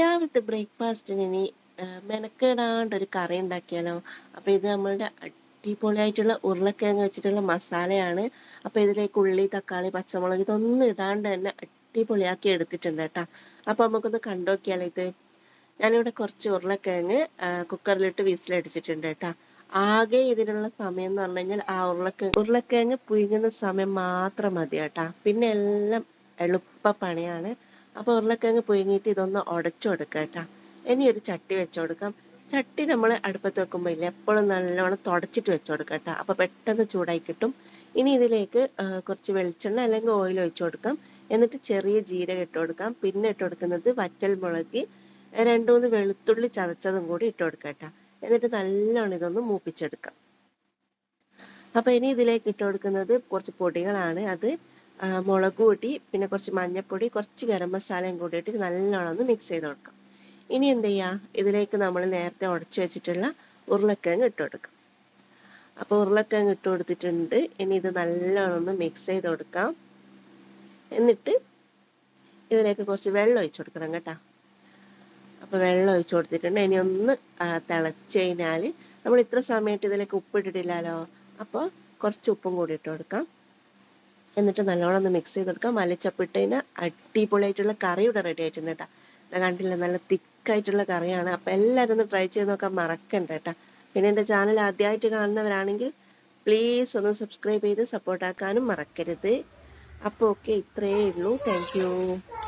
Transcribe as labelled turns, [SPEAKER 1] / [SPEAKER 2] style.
[SPEAKER 1] രാവിലത്തെ ബ്രേക്ക്ഫാസ്റ്റിന് മെനക്കേടാണ്ട് ഒരു കറി ഉണ്ടാക്കിയാലോ? അപ്പോൾ ഇത് നമ്മളുടെ അടിപൊളിയായിട്ടുള്ള ഉരുളക്കിഴങ്ങ് വെച്ചിട്ടുള്ള മസാലയാണ്. അപ്പോൾ ഇതിലേക്ക് ഉള്ളി തക്കാളി പച്ചമുളക് ഇതൊന്നും ഇടാണ്ട് തന്നെ അടിപൊളിയാക്കി എടുത്തിട്ടുണ്ട് കേട്ടോ. അപ്പോൾ നമുക്കൊന്ന് കണ്ടോക്കിയാലോ ഇത്? ഞാനിവിടെ കുറച്ച് ഉരുളക്കിഴങ്ങ് കുക്കറിലിട്ട് വിസിലടിച്ചിട്ടുണ്ട് കേട്ടോ. ആകെ ഇതിനുള്ള സമയം എന്ന് പറഞ്ഞു കഴിഞ്ഞാൽ ആ ഉരുളക്കിഴങ്ങ് ഉരുളക്കിഴങ്ങ് പുഴുങ്ങുന്ന സമയം മാത്രം മതി കേട്ടാ. പിന്നെ എല്ലാം എളുപ്പ പണിയാണ്. അപ്പോൾ ഉരുളക്കിഴങ്ങ് പുഴുങ്ങിയിട്ട് ഇതൊന്ന് ഉടച്ചു കൊടുക്കുക കേട്ടാ. ഇനി ഒരു ചട്ടി വെച്ചു കൊടുക്കാം. ചട്ടി നമ്മൾ അടുപ്പത്ത് വെക്കുമ്പോൾ ഇല്ല എപ്പോഴും നല്ലോണം തുടച്ചിട്ട് വെച്ചു കൊടുക്കാം കേട്ടോ. അപ്പോൾ പെട്ടെന്ന് ചൂടായി കിട്ടും. ഇനി ഇതിലേക്ക് കുറച്ച് വെളിച്ചെണ്ണ അല്ലെങ്കിൽ ഓയിൽ ഒഴിച്ചു കൊടുക്കാം. എന്നിട്ട് ചെറിയ ജീരകം ഇട്ട് കൊടുക്കാം. പിന്നെ ഇട്ട് കൊടുക്കുന്നത് വറ്റൽ മുളക് രണ്ട് മൂന്ന് വെളുത്തുള്ളി ചതച്ചതും കൂടി ഇട്ട് കൊടുക്കുക കേട്ടോ. എന്നിട്ട് നല്ലോണം ഇതൊന്ന് മൂപ്പിച്ചെടുക്കാം. അപ്പൊ ഇനി ഇതിലേക്ക് ഇട്ട് കൊടുക്കുന്നത് കുറച്ച് പൊടികളാണ്. അത് മുളക് പൊടി പിന്നെ കുറച്ച് മഞ്ഞൾപ്പൊടി കുറച്ച് ഗരം മസാലയും കൂടി ഇട്ട് നല്ലോണം ഒന്ന് മിക്സ് ചെയ്ത് കൊടുക്കാം. ഇനി എന്ത് ഇതിലേക്ക് നമ്മൾ നേരത്തെ ഉടച്ചു വെച്ചിട്ടുള്ള ഉരുളക്കിഴങ്ങ് ഇട്ട് കൊടുക്കാം. അപ്പോൾ ഉരുളക്കിഴങ്ങ് ഇട്ട് കൊടുത്തിട്ടുണ്ട്. ഇനി ഇത് നല്ലോണം ഒന്ന് മിക്സ് ചെയ്ത് കൊടുക്കാം. എന്നിട്ട് ഇതിലേക്ക് കുറച്ച് വെള്ളം ഒഴിച്ചു കൊടുക്കണം കേട്ടോ. അപ്പോൾ വെള്ളം ഒഴിച്ചു കൊടുത്തിട്ടുണ്ട്. ഇനി ഒന്ന് തിളച്ച് കഴിഞ്ഞാൽ നമ്മൾ ഇത്ര സമയത്ത് ഇതിലേക്ക് ഉപ്പിട്ടിട്ടില്ലല്ലോ അപ്പോൾ കുറച്ച് ഉപ്പും കൂടി ഇട്ട് കൊടുക്കാം. എന്നിട്ട് നല്ലോണം ഒന്ന് മിക്സ് ചെയ്ത് കൊടുക്കാം മല്ലിച്ചപ്പ് ഇട്ട് കഴിഞ്ഞാൽ അടിപൊളിയായിട്ടുള്ള കറി ഇവിടെ റെഡി ആയിട്ടുണ്ട് കേട്ടോ. കണ്ടില്ല നല്ല തിക്കായിട്ടുള്ള കറിയാണ് അപ്പോൾ എല്ലാവരും ഒന്ന് ട്രൈ ചെയ്ത് നോക്കാൻ മറക്കണ്ട കേട്ടോ. പിന്നെ എന്റെ ചാനൽ ആദ്യമായിട്ട് കാണുന്നവരാണെങ്കിൽ പ്ലീസ് ഒന്ന് സബ്സ്ക്രൈബ് ചെയ്ത് സപ്പോർട്ട് ആക്കാനും മറക്കരുത്. അപ്പോൾ ഓക്കെ ഇത്രയേ ഉള്ളൂ. താങ്ക്